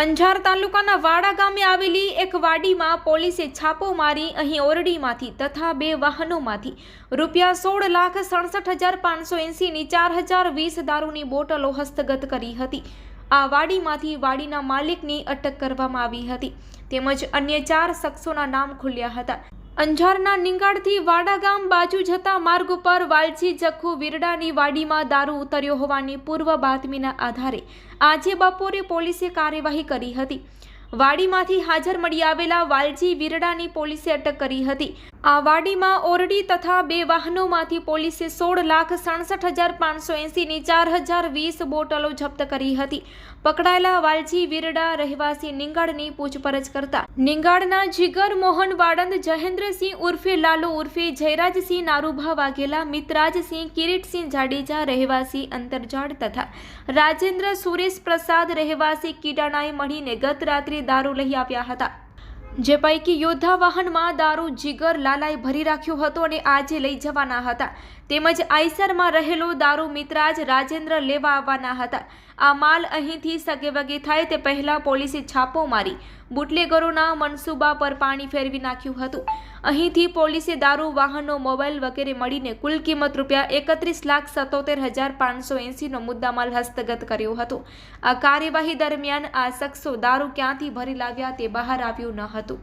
અંજાર તાલુકાના વાડા ગામે આવેલી એક વાડીમાં પોલીસે છાપો મારી અહીં ઓરડીમાંથી તથા બે વાહનોમાંથી રૂપિયા સોળ લાખ સડસઠ હજાર પાંચસો એંસીની ચાર હજાર વીસ દારૂની બોટલો હસ્તગત કરી હતી. આ વાડીમાંથી વાડીના માલિકની અટક કરવામાં આવી હતી. તેમજ અન્ય ચાર શખ્સોના નામ ખુલ્યા હતા. અંજારના નિંગાળથી વાડા ગામ બાજુ જતા માર્ગ ઉપર વાલજી જખુ વિરડાની વાડીમાં દારૂ ઉતર્યો હોવાની પૂર્વ બાતમીના આધારે આજે બપોરે પોલીસે કાર્યવાહી કરી હતી. વાડીમાંથી હાજર મળી આવેલા વાલજી વિરડાની પોલીસે અટક કરી હતી. આ વાડીમાં ઓરડી તથા બે વાહનોમાંથી પોલીસે સોળ લાખ સડસઠ હજાર પાંચસો એંસીની ચાર હજાર વીસ બોટલો જપ્ત કરી હતી. પકડાયેલા વાલજી વિરડા રહેવાસી નિંગાડની પૂછપરછ કરતા નિંગાડના જીગર મોહન વાડંદ જહેન્દ્રસિંહ ઉર્ફે લાલુ ઉર્ફે, જયરાજસિંહ નારુભા વાઘેલા, મિતરાજસિંહ કિરીટસિંહ જાડેજા રહેવાસી અંતરજાળ તથા રાજેન્દ્ર સુરેશ પ્રસાદ રહેવાસી કીડાણાએ મળીને ગત રાત્રે દારૂ લઈ આવ્યા હતા. જે પૈકી યોદ્ધા વાહનમાં દારૂ, જીગર, લાલાએ ભરી રાખ્યો હતો અને આજે લઈ જવાના હતા. તેમજ આઈસરમાં રહેલો દારૂ મિત્રાજ રાજેન્દ્ર લેવા આવવાના હતા. આ માલ અહીંથી સગેવગે થાય તે પહેલાં પોલીસે છાપો મારી બુટલેગરોના મનસૂબા પર પાણી ફેરવી નાખ્યું હતું. અહીંથી પોલીસે દારૂ વાહનો મોબાઈલ વગેરે મળીને કુલ કિંમત રૂપિયા એકત્રીસ લાખ સત્તોતેર હજાર પાંચસો એંસીનો મુદ્દામાલ હસ્તગત કર્યો હતો. આ કાર્યવાહી દરમિયાન આ શખ્સો દારૂ ક્યાંથી ભરી લાવ્યા તે બહાર આવ્યું ન હતું.